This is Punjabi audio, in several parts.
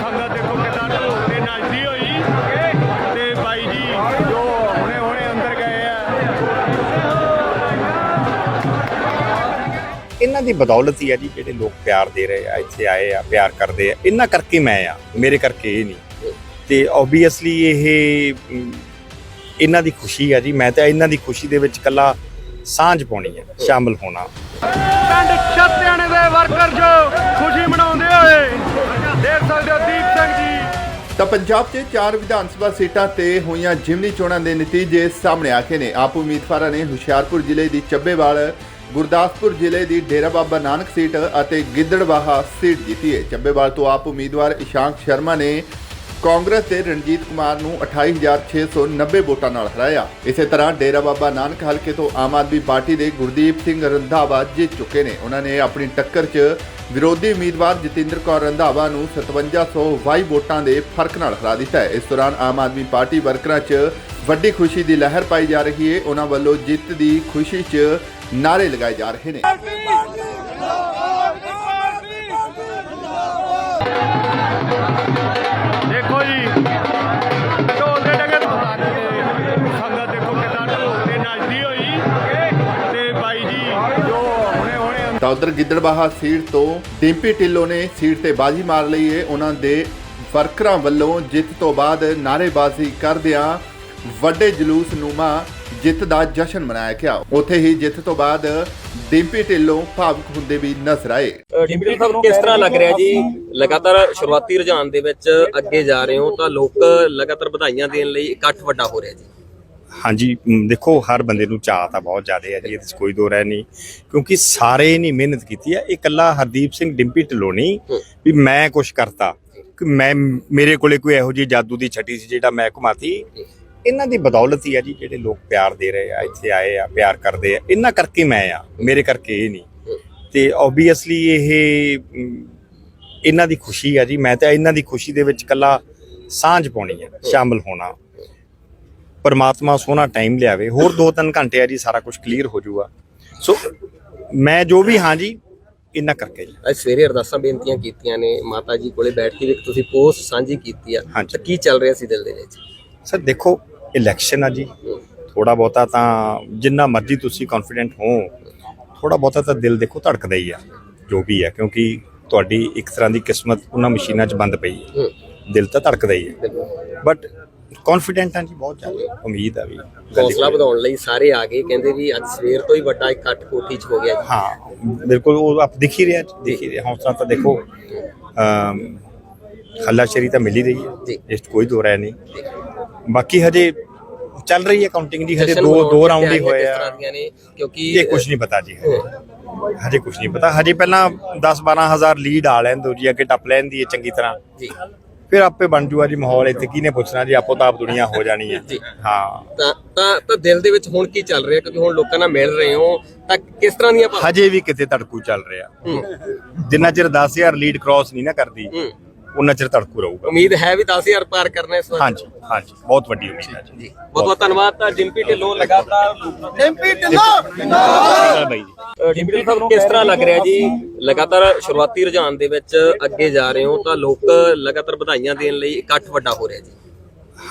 ਸੰਗਤ ਦੇਖੋ ਕਿਦਾਂ ਢੋਲ ਤੇ ਨੱਚਦੀ ਹੋਈ ਤੇ ਬਾਈ ਜੀ ਜੋ ਹੁਣੇ ਹੁਣੇ ਅੰਦਰ ਗਏ ਆ ਇਹਨਾਂ ਦੀ ਬਦੌਲਤ ਹੀ ਆ ਜੀ ਜਿਹੜੇ ਲੋਕ ਪਿਆਰ ਦੇ ਰਹੇ ਆ, ਇੱਥੇ ਆਏ ਆ, ਪਿਆਰ ਕਰਦੇ ਆ। ਇਹਨਾਂ ਕਰਕੇ ਮੈਂ ਆ, ਮੇਰੇ ਕਰਕੇ ਇਹ ਨਹੀਂ। ਤੇ ਆਬਵੀਅਸਲੀ ਇਹ ਇਹਨਾਂ ਦੀ ਖੁਸ਼ੀ ਆ ਜੀ। ਮੈਂ ਤਾਂ ਇਹਨਾਂ ਦੀ ਖੁਸ਼ੀ ਦੇ ਵਿੱਚ ਕੱਲਾ ਸਾਂਝ ਪਾਉਣੀ ਹੈ ਸ਼ਾਮਲ ਹੋਣਾ। ਪਿੰਡ ਛੱਤਿਆਣੇ ਦੇ ਵਰਕਰ ਜੋ ਖੁਸ਼ੀ ਮਨਾਉਂਦੇ ਹੋਏ ਦੇਖ ਸਕਦੇ ਹੋ ਦੀਪ ਸਿੰਘ ਜੀ। ਤਾਂ ਪੰਜਾਬ 'ਚ ਚਾਰ ਵਿਧਾਨ ਸਭਾ ਸੀਟਾਂ ਤੇ ਹੋਈਆਂ ਜਿਮਨੀ ਚੋਣਾਂ ਦੇ ਨਤੀਜੇ ਸਾਹਮਣੇ ਆ ਕੇ ਨੇ। ਆਪ ਉਮੀਦਵਾਰਾਂ ਨੇ ਹੁਸ਼ਿਆਰਪੁਰ ਜ਼ਿਲ੍ਹੇ ਦੀ ਚੱਬੇਵਾਲ ਗੁਰਦਾਸਪੁਰ ਜ਼ਿਲ੍ਹੇ ਦੀ ਡੇਰਾ ਬਾਬਾ ਨਾਨਕ ਸੀਟ ਅਤੇ ਗਿੱਦੜਵਾਹਾ ਸੀਟ ਜਿੱਤੀ ਹੈ। ਚੱਬੇਵਾਲ ਤੋਂ ਆਪ ਉਮੀਦਵਾਰ ਇਸ਼ਾਂਕ ਸ਼ਰਮਾ ਨੇ ਕਾਂਗਰਸ ਦੇ ਰਣਜੀਤ ਕੁਮਾਰ ਨੂੰ 28690 ਵੋਟਾਂ ਨਾਲ ਹਰਾਇਆ। ਇਸੇ ਤਰ੍ਹਾਂ ਡੇਰਾ ਬਾਬਾ ਨਾਨਕ ਹਲਕੇ ਤੋਂ ਆਮ ਆਦਮੀ ਪਾਰਟੀ ਦੇ ਗੁਰਦੀਪ ਸਿੰਘ ਰੰਧਾਵਾ ਜਿੱਤ ਚੁੱਕੇ ਨੇ। ਉਹਨਾਂ ਨੇ ਆਪਣੀ ਟੱਕਰ 'ਚ ਵਿਰੋਧੀ ਉਮੀਦਵਾਰ ਜਤਿੰਦਰ ਕੌਰ ਰੰਧਾਵਾ ਨੂੰ 5722 ਵੋਟਾਂ ਦੇ ਫ਼ਰਕ ਨਾਲ ਹਰਾ ਦਿੱਤਾ ਹੈ। ਇਸ ਦੌਰਾਨ ਆਮ ਆਦਮੀ ਪਾਰਟੀ ਵਰਕਰਾਂ 'ਚ ਵੱਡੀ ਖੁਸ਼ੀ ਦੀ ਲਹਿਰ ਪਾਈ ਜਾ ਰਹੀ ਹੈ। ਉਹਨਾਂ ਵੱਲੋਂ ਜਿੱਤ ਦੀ ਖੁਸ਼ੀ 'ਚ ਨਾਰੇ ਲਗਾਏ ਜਾ ਰਹੇ ਨੇ। ਤਾਂ ਉਧਰ ਗਿੱਦੜਬਾਹਾ ਸੀਟ ਤੋਂ ਡਿੰਪੀ ਢਿੱਲੋਂ ਨੇ ਸੀਟ ਤੇ ਬਾਜੀ ਮਾਰ ਲਈ ਹੈ ਉਹਨਾਂ ਦੇ ਵਰਕਰਾਂ ਵੱਲੋਂ ਜਿੱਤ ਤੋਂ ਬਾਅਦ ਨਾਅਰੇਬਾਜ਼ੀ ਕਰਦਿਆਂ ਵੱਡੇ ਜਲੂਸ ਨੂਮਾ ਜਿੱਤ ਦਾ ਜਸ਼ਨ ਮਨਾਇਆ ਗਿਆ। ਉੱਥੇ ਹੀ ਜਿੱਤ ਤੋਂ ਬਾਅਦ ਡਿੰਪੀ ਢਿੱਲੋਂ ਭਾਵੁਕ ਹੁੰਦੇ ਵੀ ਨਜ਼ਰ ਆਏ। ਡਿਪਟੀ ਸਾਹਿਬ ਕਿਸ ਤਰ੍ਹਾਂ ਲੱਗ ਰਿਹਾ ਜੀ? ਲਗਾਤਾਰ ਸ਼ੁਰੂਆਤੀ ਰੁਝਾਨ ਦੇ ਵਿੱਚ ਅੱਗੇ ਜਾ ਰਹੇ ਹੋ ਤਾਂ ਲੋਕ ਲਗਾਤਾਰ ਵਧਾਈਆਂ ਦੇਣ ਲਈ ਇਕੱਠ ਵੱਡਾ ਹੋ ਰਿਹਾ ਜੀ। ਹਾਂਜੀ ਦੇਖੋ ਹਰ ਬੰਦੇ ਨੂੰ ਚਾਹ ਤਾਂ ਬਹੁਤ ਜ਼ਿਆਦਾ ਹੈ ਜੀ ਇਹਦੇ 'ਚ ਕੋਈ ਦੋ ਰਹਿ ਨਹੀਂ। ਕਿਉਂਕਿ ਸਾਰੇ ਨੇ ਮਿਹਨਤ ਕੀਤੀ ਹੈ। ਇਹ ਇਕੱਲਾ ਹਰਦੀਪ ਸਿੰਘ ਡਿੰਪੀ ਢਿੱਲੋਂ ਨਹੀਂ। ਵੀ ਮੈਂ ਕੁਝ ਕਰਤਾ। ਕਿ ਮੈਂ ਮੇਰੇ ਕੋਲੇ ਕੋਈ ਇਹੋ ਜਿਹੀ ਜਾਦੂ ਦੀ ਛੱਟੀ ਸੀ ਜਿਹੜਾ ਮੈਂ ਘੁਮਾਤੀ। ਇਹਨਾਂ ਦੀ ਬਦੌਲਤ ਹੀ ਆ ਜੀ ਜਿਹੜੇ ਲੋਕ ਪਿਆਰ ਦੇ ਰਹੇ ਆ ਇੱਥੇ ਆਏ ਆ ਪਿਆਰ ਕਰਦੇ ਆ। ਇਹਨਾਂ ਕਰਕੇ ਮੈਂ ਆ ਮੇਰੇ ਕਰਕੇ ਇਹ ਨਹੀਂ। ਤੇ ਆਬਵੀਅਸਲੀ ਇਹ ਇਹਨਾਂ ਦੀ ਖੁਸ਼ੀ ਆ ਜੀ। ਮੈਂ ਤਾਂ ਇਹਨਾਂ ਦੀ ਖੁਸ਼ੀ ਦੇ ਵਿੱਚ ਕੱਲਾ ਸਾਂਝ ਪਾਉਣੀ ਹੈ ਸ਼ਾਮਲ ਹੋਣਾ। ਪਰਮਾਤਮਾ ਸੋਹਣਾ ਟਾਈਮ ਲਿਆਵੇ ਹੋਰ 2-3 ਘੰਟੇ ਆ ਜੀ ਸਾਰਾ ਕੁਝ ਕਲੀਅਰ ਹੋ ਜਾਊਗਾ। ਸੋ ਮੈਂ ਜੋ ਵੀ ਹਾਂ ਜੀ ਇਹਨਾਂ ਕਰਕੇ ਜੀ। ਅੱਜ ਸਵੇਰੇ ਅਰਦਾਸਾਂ ਬੇਨਤੀਆਂ ਕੀਤੀਆਂ ਨੇ ਮਾਤਾ ਜੀ ਕੋਲੇ ਬੈਠ ਕੇ ਵੀ ਤੁਸੀਂ ਪੋਸਟ ਸਾਂਝੀ ਕੀਤੀ ਆ। ਤਾਂ ਕੀ ਚੱਲ ਰਿਹਾ ਸੀ ਦਿਲ ਦੇ ਵਿੱਚ? ਸਰ ਦੇਖੋ ਇਲੈਕਸ਼ਨ ਆ ਜੀ। ਥੋੜਾ ਬਹੁਤਾ ਤਾਂ ਜਿੰਨਾ ਮਰਜ਼ੀ ਤੁਸੀਂ ਕੌਨਫੀਡੈਂਟ ਹੋ ਥੋੜਾ ਬਹੁਤਾ ਤਾਂ ਦਿਲ ਦੇਖੋ ਧੜਕਦਾ ਹੀ ਆ ਜੋ ਵੀ ਹੈ ਕਿਉਂਕਿ ਤੁਹਾਡੀ ਇੱਕ ਤਰ੍ਹਾਂ ਦੀ ਕਿਸਮਤ ਉਹਨਾਂ ਮਸ਼ੀਨਾਂ 'ਚ ਬੰਦ ਪਈ ਹੈ। ਦਿਲ ਤਾਂ ਧੜਕਦਾ ਹੀ ਹੈ। ਬਟ ਕੌਨਫੀਡੈਂਟ ਹਾਂ ਜੀ ਬਹੁਤ ਜ਼ਿਆਦਾ। ਉਮੀਦ ਆ ਵੀ। ਹੌਸਲਾ ਵਧਾਉਣ ਲਈ ਸਾਰੇ ਆ ਗਏ ਕਹਿੰਦੇ ਵੀ ਅੱਜ ਸਵੇਰ ਤੋਂ ਹੀ ਵੱਡਾ ਇਕੱਠ ਕੋਠੀ 'ਚ ਹੋ ਗਿਆ ਜੀ। ਹਾਂ ਬਿਲਕੁਲ ਉਹ ਆਪ ਦਿਖ ਹੀ ਰਿਹਾ ਦਿਖ ਹੀ ਰਿਹਾ। ਹੌਸਲਾ ਤਾਂ ਦੇਖੋ ਹੱਲਾਸ਼ੇਰੀ ਤਾਂ ਮਿਲ ਹੀ ਰਹੀ ਜੀ। ਹੈ ਇਸ 'ਚ ਕੋਈ ਦੋ ਰਾय ਨਹੀਂ। ਬਾਕੀ ਹਜੇ ਚੱਲ ਰਹੀ ਹੈ ਕਾਊਂਟਿੰਗ ਦੀ ਹਜੇ ਦੋ ਦੋ ਰਾਉਂਡ ਹੀ ਹੋਏ ਆ। ਤਰ੍ਹਾਂ ਦੀਆਂ ਨੇ? ਕਿਉਂਕਿ ਇਹ ਕੁਝ ਨਹੀਂ ਪਤਾ ਜੀ ਹਜੇ। ਹਜੇ ਕੁਝ ਨਹੀਂ ਪਤਾ। ਹਜੇ ਪਹਿਲਾਂ 10 12000 ਲੀਡ ਆ ਲੈਣ ਦੋ ਜੀ ਅੱਗੇ ਟੱਪ ਲੈਣ ਦੀ ਹੈ ਚੰਗੀ ਤਰ੍ਹਾਂ। ਜੀ। ਫਿਰ ਆਪੇ ਬਣ ਜੂਗਾ ਜੀ ਮਾਹੌਲ ਇੱਥੇ ਕਿਹਨੇ ਪੁੱਛਣਾ ਜੀ ਆਪੋ ਤਾਂ ਆਪ ਦੁਨੀਆ ਹੋ ਜਾਣੀ ਹੈ। ਜੀ। ਹਾਂ। ਤਾਂ ਤਾਂ ਤਾਂ ਦਿਲ ਦੇ ਵਿੱਚ ਹੁਣ ਕੀ ਚੱਲ ਰਿਹਾ? ਕਿਉਂਕਿ ਹੁਣ ਲੋਕਾਂ ਨਾਲ ਮਿਲ ਰਹੇ ਹੋ ਤਾਂ ਕਿਸ ਤਰ੍ਹਾਂ ਦੀਆਂ ਭਾਵ- ਹਜੇ ਵੀ ਕਿਤੇ ਧੜਕੂ ਚੱਲ ਰਿਹਾ। ਹੂੰ। ਜਿੰਨਾ ਚਿਰ 10000 ਲੀਡ ਕ੍ਰਾਸ ਨਹੀਂ ਨਾ ਕਰਦੀ ਹੂੰ। ਉਹਨਾਂ ਚਿਰ ਧੜਕੂ ਰਹੂਗਾ। ਉਮੀਦ ਹੈ ਵੀ 10000 ਪਾਰ ਕਰਨਾ ਇਸ ਵਾਰ ਹਾਂਜੀ ਹਾਂਜੀ ਬਹੁਤ ਵੱਡੀ ਉਮੀਦ ਹੈ ਜੀ। ਬਹੁਤ ਬਹੁਤ ਧੰਨਵਾਦ ਤਾਂ ਡਿੰਪੀ ਢਿੱਲੋਂ ਲਗਾਤਾਰ ਬਾਈ ਜੀ ਡਿਪਟੀ ਸਾਹਿਬ ਕਿਸ ਤਰ੍ਹਾਂ ਲੱਗ ਰਿਹਾ ਜੀ ਲਗਾਤਾਰ ਸ਼ੁਰੂਆਤੀ ਰੁਝਾਨ ਦੇ ਵਿੱਚ ਅੱਗੇ ਜਾ ਰਹੇ ਹੋ ਤਾਂ ਲੋਕ ਲਗਾਤਾਰ ਵਧਾਈਆਂ ਦੇਣ ਲਈ ਇਕੱਠ ਵੱਡਾ ਹੋ ਰਿਹਾ ਜੀ।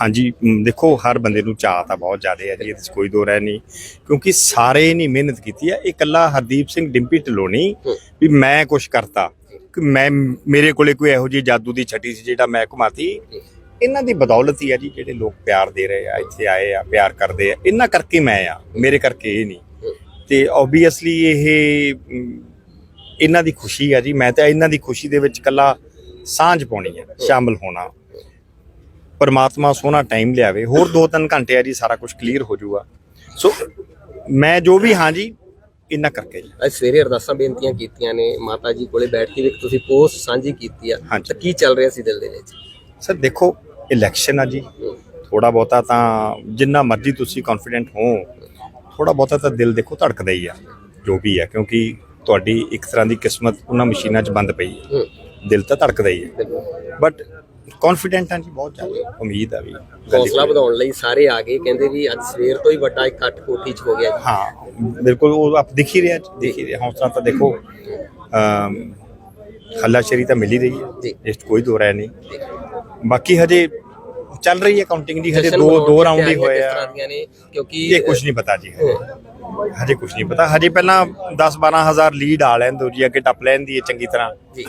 ਹਾਂਜੀ ਦੇਖੋ ਹਰ ਬੰਦੇ ਨੂੰ ਚਾਹ ਤਾਂ ਬਹੁਤ ਜ਼ਿਆਦਾ ਹੈ ਜੀ ਇਹਦੇ 'ਚ ਕੋਈ ਦੋ ਰਹਿ ਨਹੀਂ। ਕਿਉਂਕਿ ਸਾਰੇ ਨੇ ਮਿਹਨਤ ਕੀਤੀ ਹੈ। ਇਹ ਇਕੱਲਾ ਹਰਦੀਪ ਸਿੰਘ ਡਿੰਪੀ ਢਿੱਲੋਂ ਨਹੀਂ ਹੂੰ। ਵੀ ਮੈਂ ਕੁਝ ਕਰਤਾ। ਮੈਂ, ਮੇਰੇ ਕੋਲੇ ਕੋਈ ਇਹੋ ਜਿਹੀ ਜਾਦੂ ਦੀ ਛੱਟੀ ਸੀ ਜਿਹੜਾ ਮੈਂ ਘੁਮਾਤੀ। ਇਹਨਾਂ ਦੀ ਬਦੌਲਤ ਹੀ ਆ ਜੀ, ਜਿਹੜੇ ਲੋਕ ਪਿਆਰ ਦੇ ਰਹੇ ਆ, ਇੱਥੇ ਆਏ ਆ, ਪਿਆਰ ਕਰਦੇ ਆ। ਇਹਨਾਂ ਕਰਕੇ ਮੈਂ ਆ, ਮੇਰੇ ਕਰਕੇ ਇਹ ਨਹੀਂ। ਤੇ ਆਬਵੀਅਸਲੀ ਇਹ ਇਹਨਾਂ ਦੀ ਖੁਸ਼ੀ ਆ ਜੀ। ਮੈਂ ਤਾਂ ਇਹਨਾਂ ਦੀ ਖੁਸ਼ੀ ਦੇ ਵਿੱਚ ਕੱਲਾ ਸਾਂਝ ਪਾਉਣੀ ਹੈ ਸ਼ਾਮਲ ਹੋਣਾ। ਪਰਮਾਤਮਾ ਸੋਹਣਾ ਟਾਈਮ ਲਿਆਵੇ। ਹੋਰ 2-3 ਘੰਟੇ ਆ ਜੀ, ਸਾਰਾ ਕੁਝ ਕਲੀਅਰ ਹੋ ਜਾਊਗਾ। ਸੋ ਮੈਂ ਜੋ ਵੀ, ਹਾਂ ਜੀ ਇਹਨਾਂ ਕਰਕੇ ਜੀ। ਅੱਜ ਸਵੇਰੇ ਅਰਦਾਸਾਂ ਬੇਨਤੀਆਂ ਕੀਤੀਆਂ ਨੇ ਮਾਤਾ ਜੀ ਕੋਲੇ ਬੈਠ ਕੇ ਵੀ ਤੁਸੀਂ ਪੋਸਟ ਸਾਂਝੀ ਕੀਤੀ ਆ। ਤਾਂ ਕੀ ਚੱਲ ਰਿਹਾ ਸੀ ਦਿਲ ਦੇ ਵਿੱਚ? ਸਰ ਦੇਖੋ ਇਲੈਕਸ਼ਨ ਆ ਜੀ। ਥੋੜਾ ਬਹੁਤਾ ਤਾਂ ਜਿੰਨਾ ਮਰਜ਼ੀ ਤੁਸੀਂ ਕੌਨਫੀਡੈਂਟ ਹੋ ਥੋੜਾ ਬਹੁਤਾ ਤਾਂ ਦਿਲ ਦੇਖੋ ਧੜਕਦਾ ਹੀ ਆ ਜੋ ਵੀ ਹੈ ਕਿਉਂਕਿ ਤੁਹਾਡੀ ਇੱਕ ਤਰ੍ਹਾਂ ਦੀ ਕਿਸਮਤ ਉਹਨਾਂ ਮਸ਼ੀਨਾਂ 'ਚ ਬੰਦ ਪਈ ਹੈ। ਦਿਲ ਤਾਂ ਧੜਕਦਾ ਹੀ ਹੈ। ਬਟ ਕੌਨਫੀਡੈਂਟ ਹਾਂ ਜੀ ਬਹੁਤ ਜ਼ਿਆਦਾ। ਉਮੀਦ ਆ ਵੀ ਹੌਸਲਾ ਵਧਾਉਣ ਲਈ ਸਾਰੇ ਆ ਗਏ ਕਹਿੰਦੇ ਵੀ ਅੱਜ ਸਵੇਰ ਤੋਂ ਹੀ ਵੱਡਾ ਇਕੱਠ ਕੋਠੀ 'ਚ ਹੋ ਗਿਆ ਜੀ। ਹਾਂ ਬਿਲਕੁਲ ਉਹ ਆਪ ਦਿਖ ਹੀ ਰਿਹਾ ਦਿਖ ਹੀ ਰਿਹਾ। ਹੌਸਲਾ ਤਾਂ ਦੇਖੋ ਹੱਲਾਸ਼ੇਰੀ ਤਾਂ ਮਿਲ ਹੀ ਰਹੀ ਹੈ। ਇਸ ਕੋਈ ਦੋ ਰਾਏ ਨਹੀਂ। ਬਾਕੀ ਹਜੇ ਚੱਲ ਰਹੀ ਹੈ ਕਾਊਂਟਿੰਗ ਦੀ ਹਜੇ ਦੋ ਦੋ ਰਾਉਂਡ ਹੀ ਹੋਏ ਆ। ਕਿਉਂਕਿ ਇਹ ਕੁਝ ਨਹੀਂ ਪਤਾ ਜੀ ਹਜੇ। ਕੁਝ ਨਹੀਂ ਪਤਾ। ਹਜੇ ਪਹਿਲਾਂ 10 12000 ਲੀਡ ਆ ਲੈਣ ਦੋ ਜੀ ਅੱਗੇ ਟੱਪ ਲੈਣ ਦੀ ਚੰਗੀ ਤਰ੍ਹਾਂ। ਜੀ।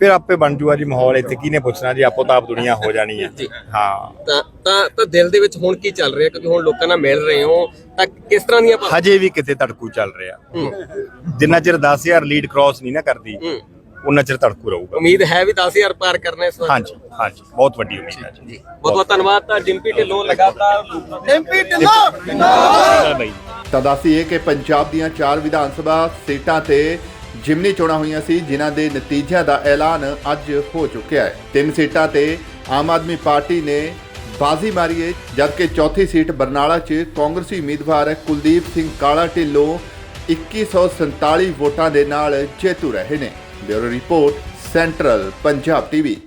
ਫਿਰ ਆਪੇ ਬਣ ਜੂਗਾ ਜੀ ਮਾਹੌਲ ਇੱਥੇ ਕਿਹਨੇ ਪੁੱਛਣਾ ਜੀ ਆਪੋ ਤਾਂ ਆਪ ਦੁਨੀਆ ਹੋ ਜਾਣੀ ਹੈ। ਜੀ। ਹਾਂ। ਤਾਂ ਤਾਂ ਤਾਂ ਦਿਲ ਦੇ ਵਿੱਚ ਹੁਣ ਕੀ ਚੱਲ ਰਿਹਾ? ਕਿਉਂਕਿ ਹੁਣ ਲੋਕਾਂ ਨਾਲ ਮਿਲ ਰਹੇ ਹੋ ਤਾਂ ਕਿਸ ਤਰ੍ਹਾਂ ਦੀਆਂ ਭਾਵ- ਹਜੇ ਵੀ ਕਿਤੇ ਧੜਕੂ ਚੱਲ ਰਿਹਾ। ਹੂੰ, ਜਿੰਨਾ ਚਿਰ 10000 ਲੀਡ ਕ੍ਰਾਸ ਨਹੀਂ ਨਾ ਕਰਦੀ ਹੂੰ। ਉਹਨਾਂ ਚਿਰ ਧੜਕੂ ਰਹੂਗਾ। ਉਮੀਦ ਹੈ ਵੀ 10000 ਪਾਰ ਕਰਨਾ ਇਸ ਵਾਰ। ਹਾਂਜੀ ਹਾਂਜੀ। ਬਹੁਤ ਵੱਡੀ ਉਮੀਦ ਹੈ ਜੀ। ਜੀ। ਬਹੁਤ ਬਹੁਤ ਧੰਨਵਾਦ ਤਾਂ ਡਿੰਪੀ ਢਿੱਲੋਂ ਲਗਾਤਾਰ। ਨਹੀਂ ਤਾਂ ਦੱਸੀਏ ਕਿ ਪੰਜਾਬ ਦੀਆਂ ਚਾਰ ਵਿਧਾਨ ਸਭਾ ਸੀਟਾਂ ਤੇ ਜਿਮਨੀ ਚੋਣਾਂ ਹੋਈਆਂ ਸੀ, ਜਿਨ੍ਹਾਂ ਦੇ ਨਤੀਜਿਆਂ ਦਾ ਐਲਾਨ ਅੱਜ ਹੋ ਚੁੱਕਿਆ ਹੈ। ਤਿੰਨ ਸੀਟਾਂ ਤੇ ਆਮ ਆਦਮੀ ਪਾਰਟੀ ਨੇ ਬਾਜ਼ੀ ਮਾਰੀ ਹੈ ਜਦਕਿ ਚੌਥੀ ਸੀਟ ਬਰਨਾਲਾ 'ਚ ਕਾਂਗਰਸੀ ਉਮੀਦਵਾਰ ਕੁਲਦੀਪ ਸਿੰਘ ਕਾਲਾ ਢਿੱਲੋਂ 2147 ਵੋਟਾਂ ਦੇ ਨਾਲ ਜੇਤੂ ਰਹੇ ਨੇ। Bureau report, central Punjab TV.